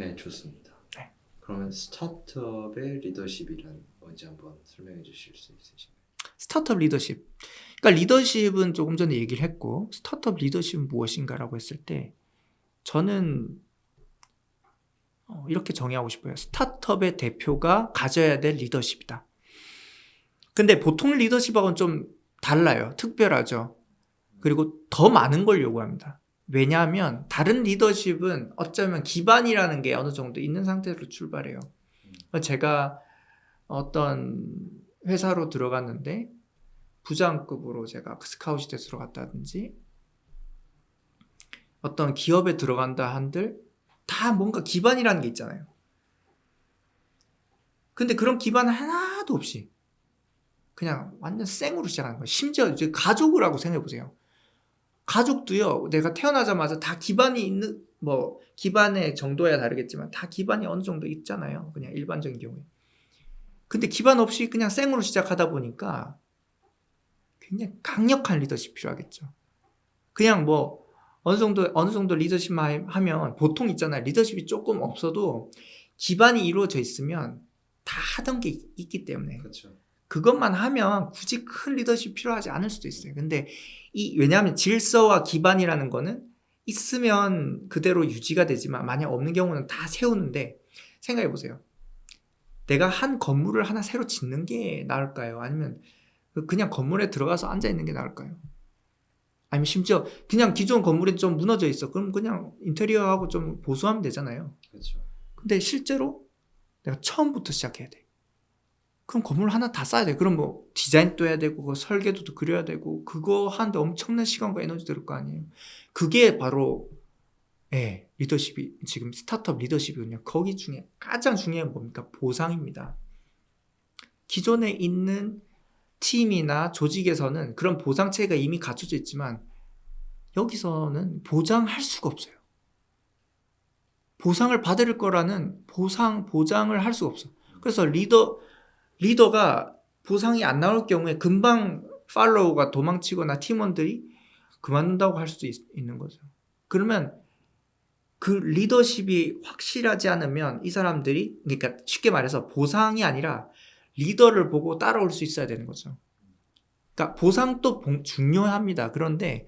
네, 좋습니다. 네. 그러면 스타트업의 리더십이란 뭔지 한번 설명해 주실 수 있으신가요? 스타트업 리더십. 그러니까 리더십은 조금 전에 얘기를 했고 스타트업 리더십은 무엇인가라고 했을 때 저는 어, 이렇게 정의하고 싶어요. 스타트업의 대표가 가져야 될 리더십이다. 근데 보통 리더십하고는 좀 달라요. 특별하죠. 그리고 더 많은 걸 요구합니다. 왜냐하면 다른 리더십은 어쩌면 기반이라는 게 어느 정도 있는 상태로 출발해요. 제가 어떤 회사로 들어갔는데 부장급으로 제가 스카웃이 돼서 들어갔다든지 어떤 기업에 들어간다 한들 다 뭔가 기반이라는 게 있잖아요. 근데 그런 기반 하나도 없이 그냥 완전 생으로 시작하는 거예요. 심지어 이제 가족을 하고 생각해 보세요. 가족도요. 내가 태어나자마자 다 기반이 있는 뭐 기반의 정도야 다르겠지만 다 기반이 어느 정도 있잖아요. 그냥 일반적인 경우에. 근데 기반 없이 그냥 생으로 시작하다 보니까 굉장히 강력한 리더십 필요하겠죠. 그냥 뭐 어느 정도 어느 정도 리더십만 하면 보통 있잖아요. 리더십이 조금 없어도 기반이 이루어져 있으면 다 하던 게 있- 있기 때문에 그렇죠. 그것만 하면 굳이 큰 리더십 필요하지 않을 수도 있어요. 근데 이 왜냐하면 질서와 기반이라는 거는 있으면 그대로 유지가 되지만 만약 없는 경우는 다 세우는데 생각해 보세요. 내가 한 건물을 하나 새로 짓는 게 나을까요? 아니면 그냥 건물에 들어가서 앉아 있는 게 나을까요? 아니면 심지어 그냥 기존 건물이 좀 무너져 있어. 그럼 그냥 인테리어하고 좀 보수하면 되잖아요. 그렇죠. 근데 실제로 내가 처음부터 시작해야 돼. 그럼 건물 하나 다 쌓아야 돼. 그럼 뭐 디자인도 해야 되고 그 설계도도 그려야 되고 그거 하는데 엄청난 시간과 에너지 들을 거 아니에요. 그게 바로 예, 리더십이 지금 스타트업 리더십이거든요. 거기 중에 가장 중요한 건 뭡니까? 보상입니다. 기존에 있는 팀이나 조직에서는 그런 보상 체계가 이미 갖춰져 있지만 여기서는 보장할 수가 없어요. 보상을 받을 거라는 보상 보장을 할 수가 없어. 그래서 리더 리더가 보상이 안 나올 경우에 금방 팔로우가 도망치거나 팀원들이 그만둔다고 할 수도 있, 는 거죠. 그러면 그 리더십이 확실하지 않으면 이 사람들이 그러니까 쉽게 말해서 보상이 아니라 리더를 보고 따라올 수 있어야 되는 거죠. 그러니까 보상도 봉- 중요합니다. 그런데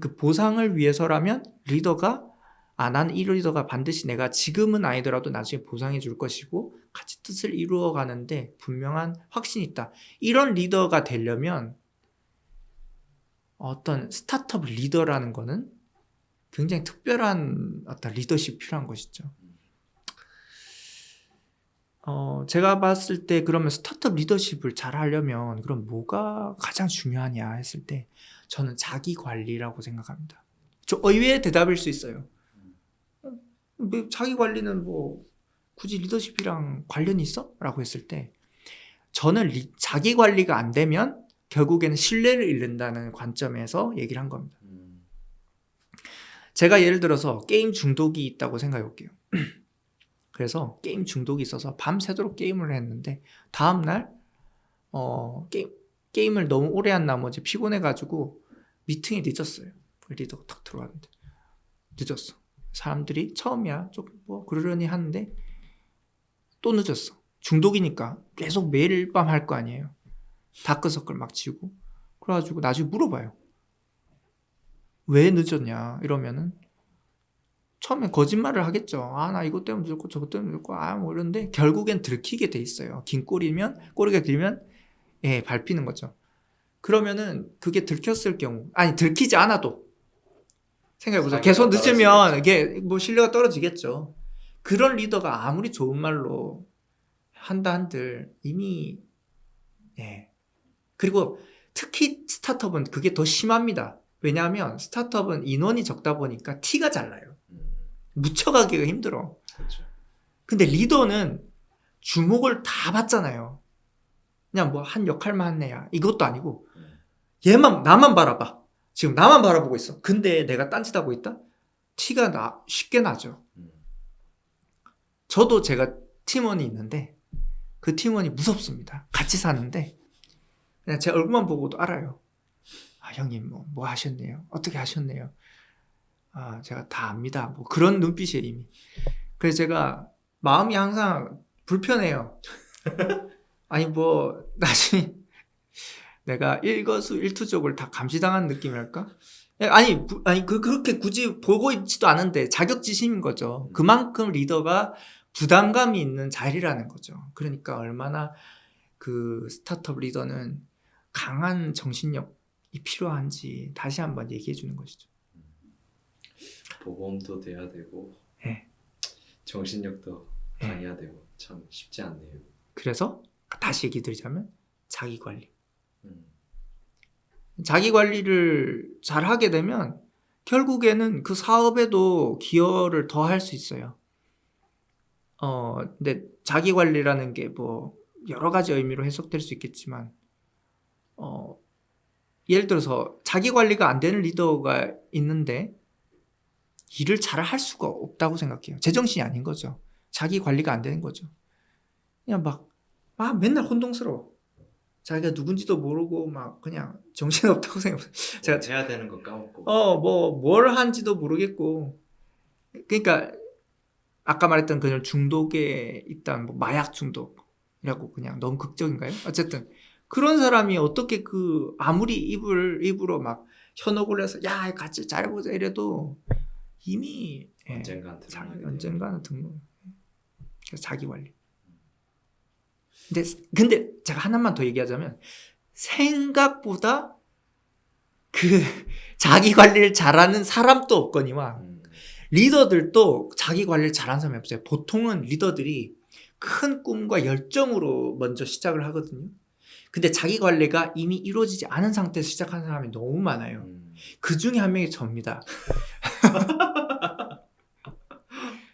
그 보상을 위해서라면 리더가 아, 난 이 리더가 반드시 내가 지금은 아니더라도 나중에 보상해 줄 것이고 같이 뜻을 이루어 가는데 분명한 확신이 있다. 이런 리더가 되려면 어떤 스타트업 리더라는 거는 굉장히 특별한 어떤 리더십이 필요한 것이죠. 어, 제가 봤을 때 그러면 스타트업 리더십을 잘 하려면 그럼 뭐가 가장 중요하냐 했을 때 저는 자기 관리라고 생각합니다. 저 의외의 대답일 수 있어요. 어, 뭐 자기 관리는 뭐 굳이 리더십이랑 관련이 있어? 라고 했을 때 저는 리- 자기 관리가 안 되면 결국에는 신뢰를 잃는다는 관점에서 얘기를 한 겁니다. 음, 제가 예를 들어서 게임 중독이 있다고 생각해 볼게요. 그래서 게임 중독이 있어서 밤새도록 게임을 했는데 다음날 어, 게임, 게임을 너무 오래 한 나머지 피곤해가지고 미팅이 늦었어요. 그 리더가 탁 들어왔는데 늦었어. 사람들이 처음이야 조금 뭐 그러려니 하는데 또 늦었어. 중독이니까 계속 매일 밤 할 거 아니에요. 다크서클 막 치고 그래가지고 나중에 물어봐요. 왜 늦었냐 이러면은 처음에 거짓말을 하겠죠. 아 나 이것 때문에 늦었고 저것 때문에 늦었고 아 뭐 이런데 결국엔 들키게 돼 있어요. 긴 꼬리면 꼬리가 길면 예 밟히는 거죠. 그러면은 그게 들켰을 경우 아니 들키지 않아도 생각해 보세요. 계속 상태가 늦으면 이게 뭐 신뢰가 떨어지겠죠. 그런 리더가 아무리 좋은 말로 한다 한들 이미 예 그리고 특히 스타트업은 그게 더 심합니다. 왜냐하면 스타트업은 인원이 적다 보니까 티가 잘 나요. 음, 묻혀가기가 힘들어. 그렇죠. 근데 리더는 주목을 다 받잖아요. 그냥 뭐 한 역할만 하네야. 이것도 아니고 음, 얘만 나만 바라봐. 지금 나만 바라보고 있어. 근데 내가 딴짓하고 있다? 티가 나 쉽게 나죠. 음, 저도 제가 팀원이 있는데 그 팀원이 무섭습니다. 같이 사는데 그냥 제 얼굴만 보고도 알아요. 아 형님 뭐, 뭐 하셨네요. 어떻게 하셨네요. 아 제가 다 압니다. 뭐 그런 눈빛이에요 이미. 그래서 제가 마음이 항상 불편해요. 아니 뭐 나중에 내가 일거수 일투족을 다 감시당한 느낌이랄까? 예, 아니 부- 아니 그 그렇게 굳이 보고 있지도 않은데 자격지심인 거죠. 그만큼 리더가 부담감이 있는 자리라는 거죠. 그러니까 얼마나 그 스타트업 리더는 강한 정신력이 필요한지 다시 한번 얘기해 주는 것이죠. 보험도 돼야 되고 네. 정신력도 네. 강해야 되고 참 쉽지 않네요. 그래서 다시 얘기 드리자면 자기 관리. 음. 자기 관리를 잘 하게 되면 결국에는 그 사업에도 기여를 더 할 수 있어요. 어, 근데 자기 관리라는 게 뭐 여러 가지 의미로 해석될 수 있겠지만, 어, 예를 들어서 자기 관리가 안 되는 리더가 있는데 일을 잘 할 수가 없다고 생각해요. 제정신이 아닌 거죠. 자기 관리가 안 되는 거죠. 그냥 막, 아, 맨날 혼동스러워. 자기가 누군지도 모르고 막 그냥 정신없다고 생각해요. 제가 제가 해야 되는 거 까먹고 어, 뭐, 뭘 한지도 모르겠고. 그러니까, 아까 말했던 그런 중독에 있던 뭐 마약 중독이라고 그냥 너무 극적인가요? 어쨌든, 그런 사람이 어떻게 그, 아무리 입을, 입으로 막 현혹을 해서, 야, 같이 잘해보자 이래도 이미, 예, 언젠간 돼요. 언젠가는 등록. 자기 관리. 근데, 근데 제가 하나만 더 얘기하자면, 생각보다 그 자기 관리를 잘하는 사람도 없거니와 음. 리더들도 자기 관리를 잘하는 사람이 없어요. 보통은 리더들이 큰 꿈과 열정으로 먼저 시작을 하거든요. 근데 자기 관리가 이미 이루어지지 않은 상태에서 시작하는 사람이 너무 많아요. 음. 그 중에 한 명이 접니다.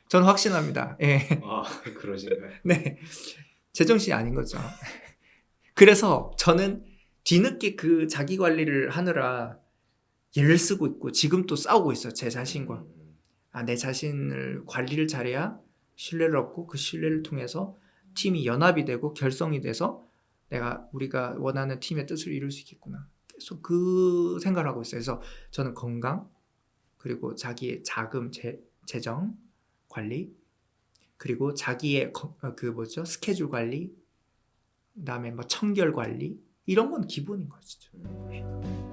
저는 확신합니다. 예. 아 그러신가요? 네. 제정신이 아닌 거죠. 그래서 저는 뒤늦게 그 자기 관리를 하느라 예를 쓰고 있고 지금 또 싸우고 있어요. 제 자신과. 음. 아, 내 자신을 관리를 잘해야 신뢰를 얻고 그 신뢰를 통해서 팀이 연합이 되고 결성이 돼서 내가 우리가 원하는 팀의 뜻을 이룰 수 있겠구나. 계속 그 생각을 하고 있어요. 그래서 저는 건강 그리고 자기의 자금 재, 재정 관리 그리고 자기의 거- 어, 그 뭐죠 스케줄 관리 그다음에 뭐 청결 관리 이런 건 기본인. 음.